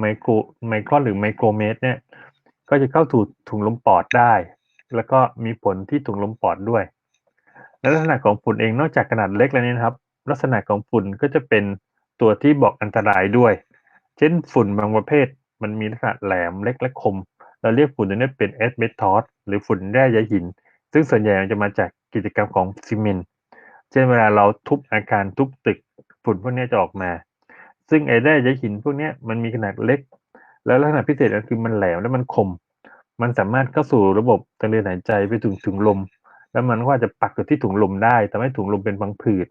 ไมโครไมครอนหรือไมโครเมตรเนี่ย ก็จะเข้าถูถุงลมปอดได้ แล้วก็มีผลที่ถุงลมปอดด้วย และลักษณะของฝุ่นเองนอกจากขนาดเล็กแล้วเนี่ยนะครับ ลักษณะของฝุ่นก็จะเป็นตัวที่บอกอันตรายด้วย เช่นฝุ่นบางประเภท มันมีลักษณะแหลมเล็กและคม เราเรียกฝุ่นตัวนี้เป็นเอสเมทอสหรือฝุ่นแร่ใยหิน ซึ่งส่วนใหญ่จะมาจากกิจกรรมของซีเมนต์ เช่นเวลาเราทุบอาคารทุบตึก ฝุ่นพวกนี้จะออกมา ซึ่งไอ้แร่ใยหินพวกนี้มันมีขนาดเล็ก แล้วลักษณะพิเศษก็คือมันแหลมและมันคม มันสามารถเข้าสู่ระบบทางเดินหายใจไปถึงถุงลม แล้วมันก็จะปักอยู่ที่ถุงลมได้ทำให้ถุงลมเป็นพังผืด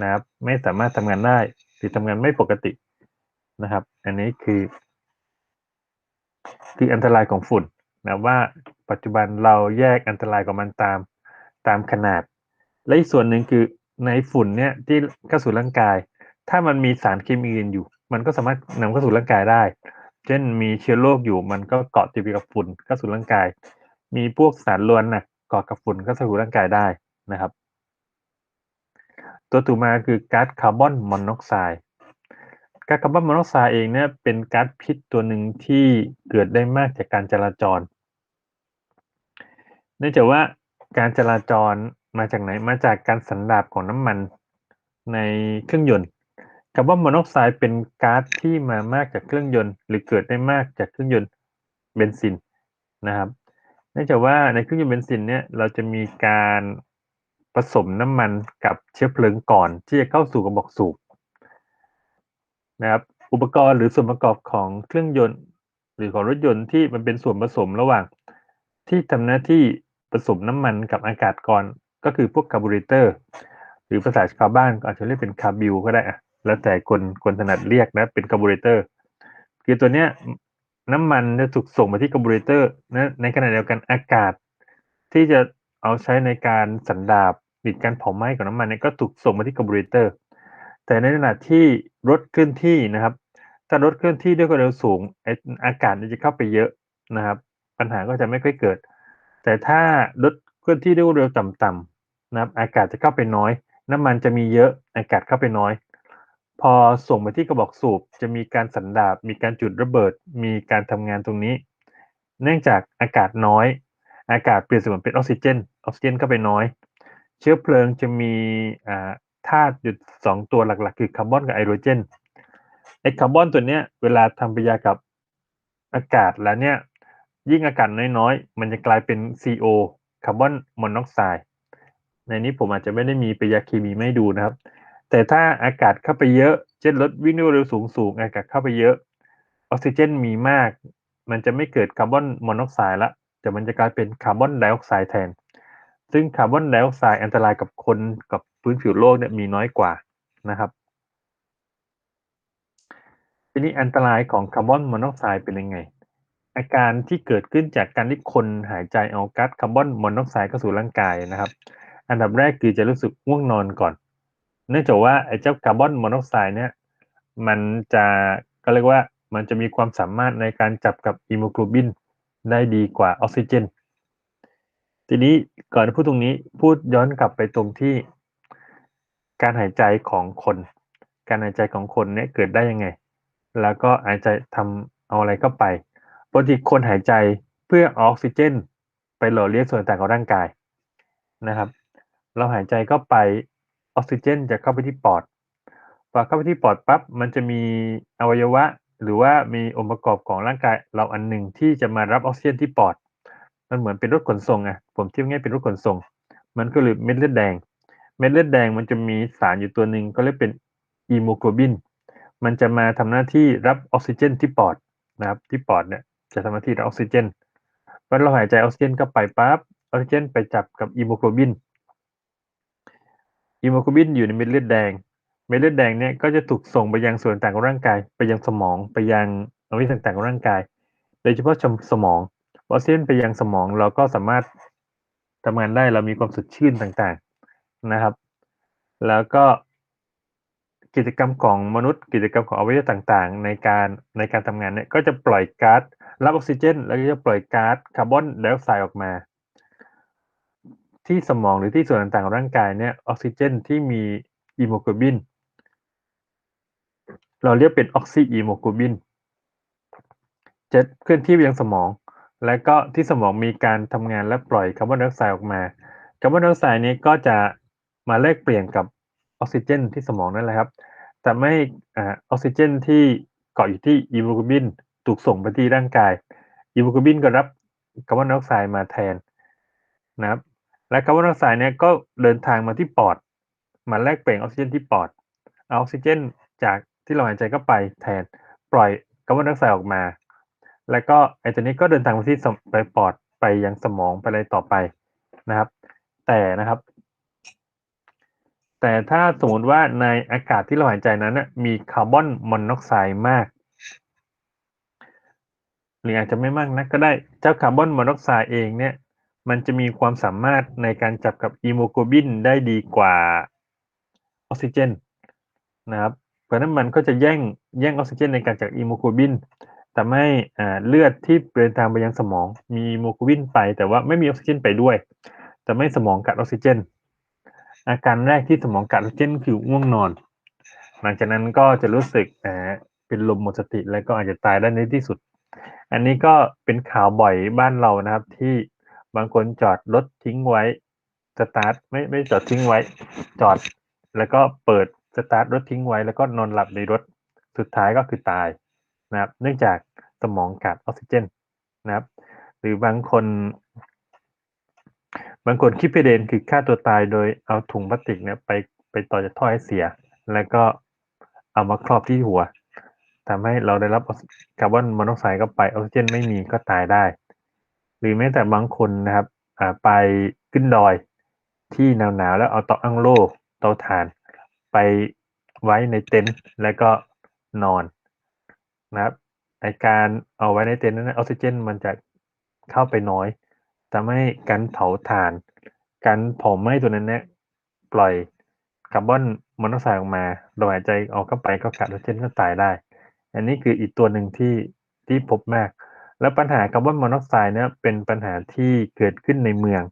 นะครับ ไม่สามารถทำงานได้หรือทำงานไม่ปกตินะครับ อันนี้คือ คืออันตรายของฝุ่นนะว่าปัจจุบันเราแยกอันตรายของมันตามตามขนาด และอีกส่วนหนึ่งคือในฝุ่นเนี่ยที่เข้าสู่ร่างกาย ถ้ามันมีสารเคมีอื่นอยู่ มันก็สามารถนำเข้าสู่ร่างกายได้ เช่นมีเชื้อโรคอยู่ มันก็เกาะติดกับฝุ่นเข้าสู่ร่างกาย มีพวกสารลวนหนักเกาะกับฝุ่นเข้าสู่ร่างกายได้นะครับ ตัวต่อมาคือก๊าซคาร์บอนมอนอกไซด์ก๊าซคาร์บอนมอนอกไซด์เองเนี่ยเป็นก๊าซพิษตัวหนึ่งที่เกิดได้มากจากการจราจรเนื่องจากว่าการจราจรมาจากไหนมาจากการสันดาบของน้ำมันในเครื่องยนต์ คาร์บอนมอนอกไซด์เป็นก๊าซที่มามากจากเครื่องยนต์ หรือเกิดได้มากจากเครื่องยนต์เบนซินนะครับเนื่องจากว่าในเครื่องยนต์เบนซินเนี่ยเราจะมีการผสมน้ำมันกับเชื้อเพลิงก่อนที่จะเข้าสู่กระบอกสูบนะครับอุปกรณ์หรือส่วนประกอบของเครื่องยนต์ หรือของรถยนต์ที่มันเป็นส่วนผสมระหว่าง ที่ทำหน้าที่ผสมน้ำมันกับอากาศก่อนก็คือพวกคาร์บูเรเตอร์ หรือภาษาชาวบ้านอาจจะเรียกเป็นคาร์บิวก็ได้อะ แล้วแต่คนคนถนัดเรียกนะ เป็นคาร์บูเรเตอร์คือตัวเนี้ยน้ำมันจะถูกส่งมาที่คาร์บูเรเตอร์นะในขณะเดียวกันอากาศ ที่จะเอาใช้ในการสันดาบหรือการเผาไหม้ของน้ำมันเนี่ยก็ถูกส่งมาที่คาร์บูเรเตอร์ แต่ในขณะที่รถเคลื่อนที่นะครับ ถ้ารถเคลื่อนที่ด้วยความเร็วสูงอากาศจะเข้าไปเยอะนะครับ ปัญหาก็จะไม่ค่อยเกิด แต่ถ้ารถเคลื่อนที่ด้วยความเร็วต่ำๆนะครับ อากาศจะเข้าไปน้อย น้ำมันจะมีเยอะอากาศเข้าไปน้อย พอส่งไปที่กระบอกสูบจะมีการสันดาบมีการจุดระเบิด มีการทำงานตรงนี้ เนื่องจากอากาศน้อย อากาศเปลี่ยนเสมือนเป็นออกซิเจนออกซิเจนเข้าไปน้อย เชื้อเพลิงจะมีธาตุอยู่สองตัวหลักๆ คือคาร์บอนกับไฮโดรเจนไอคาร์บอนตัวเนี้ยเวลาทำปฏิกิริยากับอากาศแล้วเนี่ยยิ่งอากาศน้อยๆ มันจะกลายเป็น CO คาร์บอนมอนอกไซด์ในนี้ผมอาจจะไม่ได้มีปฏิกิริยาเคมีไม่ดูนะครับ แต่ถ้าอากาศเข้าไปเยอะ เช่นรถวิ่งด้วยเร็วสูงสูงอากาศเข้าไปเยอะ ออกซิเจนมีมาก มันจะไม่เกิดคาร์บอนมอนอกไซด์ละ แต่มันจะกลายเป็นคาร์บอนไดออกไซด์แทน ซึ่งคาร์บอนไดออกไซด์อันตรายกับคนกับพื้นผิวโลกเนี่ยมีน้อยกว่านะครับทีนี้อันตรายของคาร์บอนมอนอกไซด์เป็นยังไง อาการที่เกิดขึ้นจากการที่คนหายใจเอาก๊าซคาร์บอนมอนอกไซด์เข้าสู่ร่างกายนะครับ อันดับแรกคือจะรู้สึกง่วงนอนก่อน เนื่องจากว่าไอ้เจ้าคาร์บอนมอนอกไซด์เนี่ยมันจะก็เรียกว่ามันจะมีความสามารถในการจับกับฮีโมโกลบินได้ดีกว่าออกซิเจน ทีนี้ก่อนพูดตรงนี้พูดย้อนกลับไปตรงที่ การหายใจของคน การหายใจของคนเนี่ยเกิดได้ยังไง แล้วก็หายใจทำเอาอะไรเข้าไปปกติคนหายใจเพื่อออกซิเจน ไปหล่อเลี้ยงส่วนต่างของร่างกายนะครับ เราหายใจเข้าไป ออกซิเจนจะเข้าไปที่ปอดพอเข้าไปที่ปอดปั๊บมันจะมีอวัยวะ หรือว่ามีองค์ประกอบของร่างกายเราอันหนึ่งที่จะมารับออกซิเจนที่ปอด มันเหมือนเป็นรถขนส่งอะผมเทียบง่ายเป็นรถขนส่ง มันก็เลยเม็ดเลือดแดง เม็ดเลือดแดงมันจะมีสารอยู่ตัวหนึ่งก็เรียกเป็นฮีโมโกลบิน มันจะมาทำหน้าที่รับออกซิเจนที่ปอดนะครับ ที่ปอดเนี่ยจะทำหน้าที่รับออกซิเจนเมื่อเราหายใจออกซิเจนเข้าไปปั๊บออกซิเจนไปจับกับฮีโมโกลบิน ฮีโมโกลบินอยู่ในเม็ดเลือดแดง เม็ดเลือดแดงเนี่ยก็จะถูกส่งไปยังส่วนต่างของร่างกาย ไปยังสมองไปยังอวัยวะต่างๆของร่างกาย โดยเฉพาะสมองออกซิเจนไปยังสมองเราก็สามารถทำงานได้เรามีความสดชื่นต่างๆนะครับ แล้วก็กิจกรรมของมนุษย์ กิจกรรมของอวัยวะต่างๆ ในการในการทำงานเนี่ยก็จะปล่อยก๊าซรับออกซิเจน แล้วก็จะปล่อยก๊าซคาร์บอนไดออกไซด์ออกมา ที่สมองหรือที่ส่วนต่างๆของร่างกายเนี่ยออกซิเจนที่มีฮีโมโกลบิน เราเรียกเป็นออกซิฮีโมโกลบินจะเคลื่อนที่ไปยังสมอง และก็ที่สมองมีการทำงานและปล่อยคาร์บอนไดออกไซด์ออกมาคาร์บอนไดออกไซด์นี้ก็จะมาแลกเปลี่ยนกับออกซิเจน ที่สมองนั่นแหละครับแต่ไม่ออกซิเจนที่เกาะอยู่ที่อีโมโกลบินถูกส่งไปที่ร่างกายอีโมโกลบินก็รับคาร์บอนไดออกไซด์มาแทนนะครับ และคาร์บอนไดออกไซด์เนี่ยก็เดินทางมาที่ปอด มาแลกเปลี่ยนออกซิเจนที่ปอดเอาออกซิเจนจากที่เราหายใจเข้าไปแทนปล่อยคาร์บอนไดออกไซด์ออกมา แล้วก็ไอตัวนี้ก็เดินทางไปที่ไปปอดไปยังสมองไปอะไรต่อไปนะครับ แต่นะครับ แต่ถ้าสมมติว่าในอากาศที่เราหายใจนั้นนะมีคาร์บอนมอนอกไซด์มากหรืออาจจะไม่มากนักก็ได้เจ้าคาร์บอนมอนอกไซด์เองเนี่ย มันจะมีความสามารถในการจับกับอีโมโกบินได้ดีกว่าออกซิเจนนะครับ เพราะนั้นมันก็จะแย่งแย่งออกซิเจนในการจากอีโมโกบินทำให้เลือดที่เดินทางไปยังสมอง มีอีโมโกบินไป แต่ว่าไม่มีออกซิเจนไปด้วยทำให้สมองขาดออกซิเจน อาการแรกที่สมองขาดออกซิเจนคือง่วงนอน หลังจากนั้นก็จะรู้สึกเป็นลมหมดสติแล้วก็อาจจะตายได้ในที่สุด อันนี้ก็เป็นข่าวบ่อยบ้านเรานะครับที่ บางคนจอดรถทิ้งไว้สตาร์ทไม่ไม่จอดทิ้งไว้ จอด แล้วก็เปิดสตาร์ทรถทิ้งไว้ แล้วก็นอนหลับในรถสุดท้ายก็คือตายนะครับ เนื่องจากสมองขาดออกซิเจนนะครับ หรือบางคน บางคนคิดไปเดนคือฆ่าตัวตายโดยเอาถุงพลาสติกเนี่ยไปไปต่อจากท่อไอเสีย แล้วก็เอามาครอบที่หัวทำให้เราได้รับคาร์บอนมอนอกไซด์เข้าไปออกซิเจนไม่มีก็ตายได้ หรือแม้แต่บางคนนะครับไปขึ้นดอยที่หนาวๆแล้วเอาเตาอั้งโล่เตาถ่าน ไปไว้ในเต็นท์แล้วก็นอนนะครับในการเอาไว้ในเต็นท์นั้นออกซิเจนมันจะเข้าไปน้อยทำให้การเผาถ่าน การเผาไหม้ตัวนั้นเนี่ยปล่อยคาร์บอนมอนอกไซด์ออกมาเราหายใจออกเข้าไปก็ขาดออกซิเจนก็ตายได้ อันนี้คืออีกตัวหนึ่งที่ที่พบมาก แล้วปัญหาคาร์บอนมอนอกไซด์เนี่ยเป็นปัญหาที่เกิดขึ้นในเมือง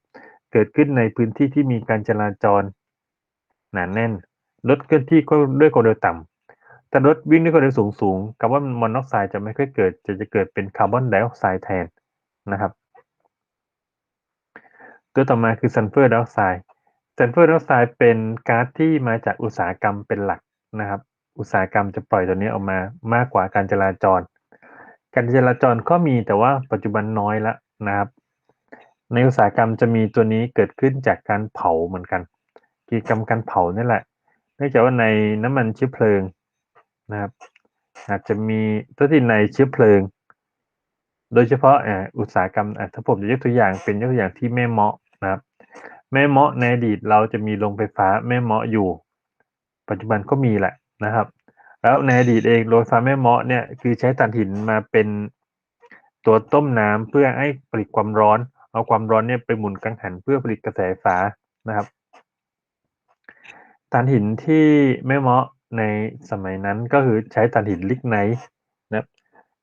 เกิดขึ้นในพื้นที่ที่มีการจราจรหนาแน่นรถเคลื่อนที่ก็ด้วยความเร็วต่ำแต่รถวิ่งด้วยความเร็วสูงสูงคาร์บอนมอนอกไซด์จะไม่ค่อยเกิด จะจะเกิดเป็นคาร์บอนไดออกไซด์แทนนะครับ ตัวต่อมาคือซัลเฟอร์ไดออกไซด์ซัลเฟอร์ไดออกไซด์เป็นก๊าซที่มาจากอุตสาหกรรมเป็นหลักนะครับ อุตสาหกรรมจะปล่อยตัวนี้ออกมามากกว่าการจราจร การจราจรก็มีแต่ว่าปัจจุบันน้อยแล้วนะครับ ในอุตสาหกรรมจะมีตัวนี้เกิดขึ้นจากการเผาเหมือนกัน กิจกรรมการเผานี่แหละเนื่องจากว่าในน้ำมันเชื้อเพลิงนะครับอาจจะมีตัวที่ในเชื้อเพลิง โดยเฉพาะอุตสาหกรรมถ้าผมจะยกตัวอย่างเป็นยกตัวอย่างที่แม่เมาะนะครับ แม่เมาะในอดีตเราจะมีโรงไฟฟ้าแม่เมาะอยู่ ปัจจุบันก็มีแหละนะครับ แล้วในอดีตเองโรงไฟฟ้าแม่เมาะเนี่ยคือใช้ถ่านหินมาเป็นตัวต้มน้ำเพื่อให้ผลิตความร้อน เอาความร้อนเนี่ยไปหมุนกังหันเพื่อผลิตกระแสไฟฟ้านะครับถ่านหินที่แม่เมาะในสมัยนั้นก็คือใช้ถ่านหินลิกไนท์นะ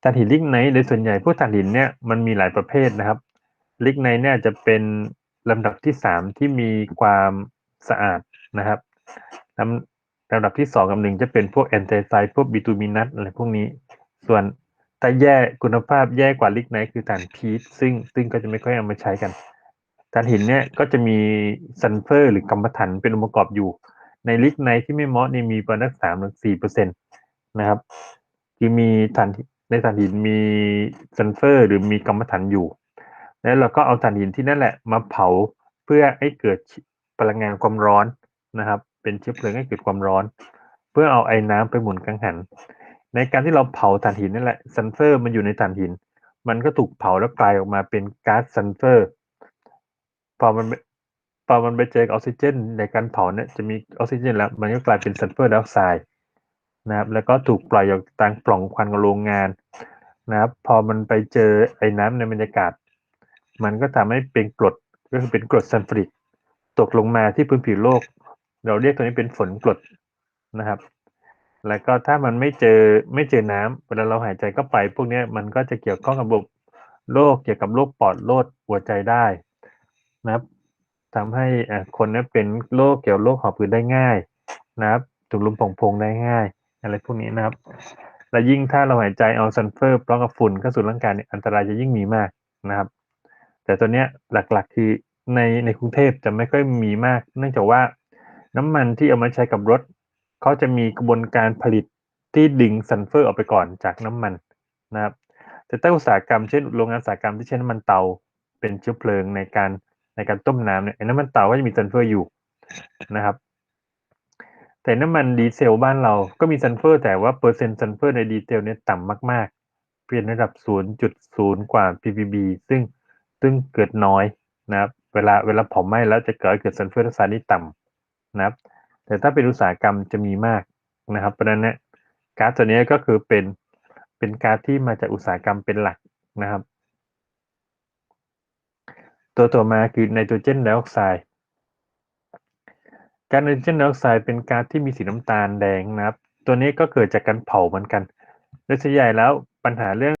ถ่านหินลิกไนท์โดยส่วนใหญ่พวกถ่านหินเนี่ยมันมีหลายประเภทนะครับลิกไนท์เนี่ยจะเป็นลำดับที่สามที่มีความสะอาดนะครับลำ ลำดับที่สองกับหนึ่งจะเป็นพวกแอนเทไซด์พวกบิตูมินัสอะไรพวกนี้ ส่วนถ้าแย่คุณภาพแย่กว่าลิกไนท์คือถ่านพีทซึ่งซึ่งก็จะไม่ค่อยเอามาใช้กันถ่านหินเนี่ยก็จะมีซัลเฟอร์ หรือกรรมฐานเป็นองค์ประกอบอยู่ ในลิกไนท์ที่ไม่เหมาะนี่มีประมาณสามถึงสี่เปอร์เซ็นตนะครับ คือมีถ่านในถ่านหินมีซัลเฟอร์ หรือมีกรรมฐานอยู่ แล้วเราก็เอาถ่านหินที่นั่นแหละมาเผาเพื่อให้เกิดพลังงานความร้อนนะครับ เป็นเชื้อเพลิงให้เกิดความร้อน เพื่อเอาไอ้น้ำไปหมุนกังหัน ในการที่เราเผาถ่านหินนั่นแหละซัลเฟอร์มันอยู่ในถ่านหิน มันก็ถูกเผาแล้วกลายออกมาเป็นก๊าซซัลเฟอร์พอมันพอมันไปเจอออกซิเจน ในการเผาเนี่ยจะมีออกซิเจน แล้ว มันก็กลายเป็นซัลเฟอร์ไดออกไซด์นะครับแล้วก็ถูกปล่อยออกทางปล่องควันของโรงงานนะครับพอมันไปเจอไอ้น้ำในบรรยากาศ มันก็ทำให้เป็นกรดก็คือเป็นกรดซัลฟูริกตกลงมาที่พื้นผิวโลก เราเรียกตัวนี้เป็นฝนกรดนะครับ แล้วก็ถ้ามันไม่เจอไม่เจอน้ำเวลาเราหายใจเข้าไป พวกนี้มันก็จะเกี่ยวข้องกับระบบโรคเกี่ยวกับโรคปอดโรคหัวใจได้นะครับทำให้คนนี้เป็นโรคเกี่ยวโรคหอบหืดได้ง่ายนะครับถูกลมผงพงได้ง่าย อะไรพวกนี้นะครับ และยิ่งถ้าเราหายใจเอาซัลเฟอร์พร้อมกับฝุ่นเข้าสู่ร่างกายเนี่ยอันตรายจะยิ่งมีมากนะครับ แต่ตัวเนี้ยหลักๆคือในในกรุงเทพจะไม่ค่อยมีมาก เนื่องจากว่า น้ำมันที่เอามาใช้กับรถเขาจะมีกระบวนการผลิตที่ดึงซัลเฟอร์ออกไปก่อนจากน้ำมันนะครับแต่ถ้าอุตสาหกรรมเช่นโรงงานอุตสาหกรรมที่ใช้น้ำมันเตาเป็นเชื้อเพลิงในการในการต้มน้ำเนี่ยน้ำมันเตาก็จะมีซัลเฟอร์อยู่นะครับ แต่น้ำมันดีเซลบ้านเราก็มีซัลเฟอร์ แต่ว่าเปอร์เซ็นต์ซัลเฟอร์ในดีเซลเนี่ยต่ำมากๆเพียงระดับ 0.0 กว่า ppb ซึ่งซึ่งเกิดน้อยนะครับ เวลาเวลาเผาไหม้แล้วจะเกิดเกิดซัลเฟอร์ไดออกไซด์ที่ต่ำ นะครับ แต่ถ้าเป็นอุตสาหกรรมจะมีมากนะครับ เพราะฉะนั้นเนี่ยก๊าซตัวนี้ก็คือเป็นเป็นก๊าซที่มาจากอุตสาหกรรมเป็นหลักนะครับ ตัวต่อมาคือไนโตรเจนไดออกไซด์ก๊าซไนโตรเจนไดออกไซด์เป็นก๊าซที่มีสีน้ำตาลแดงนะครับ ตัวนี้ก็เกิดจากการเผาเหมือนกันโดยส่วนใหญ่แล้วปัญหาเรื่อง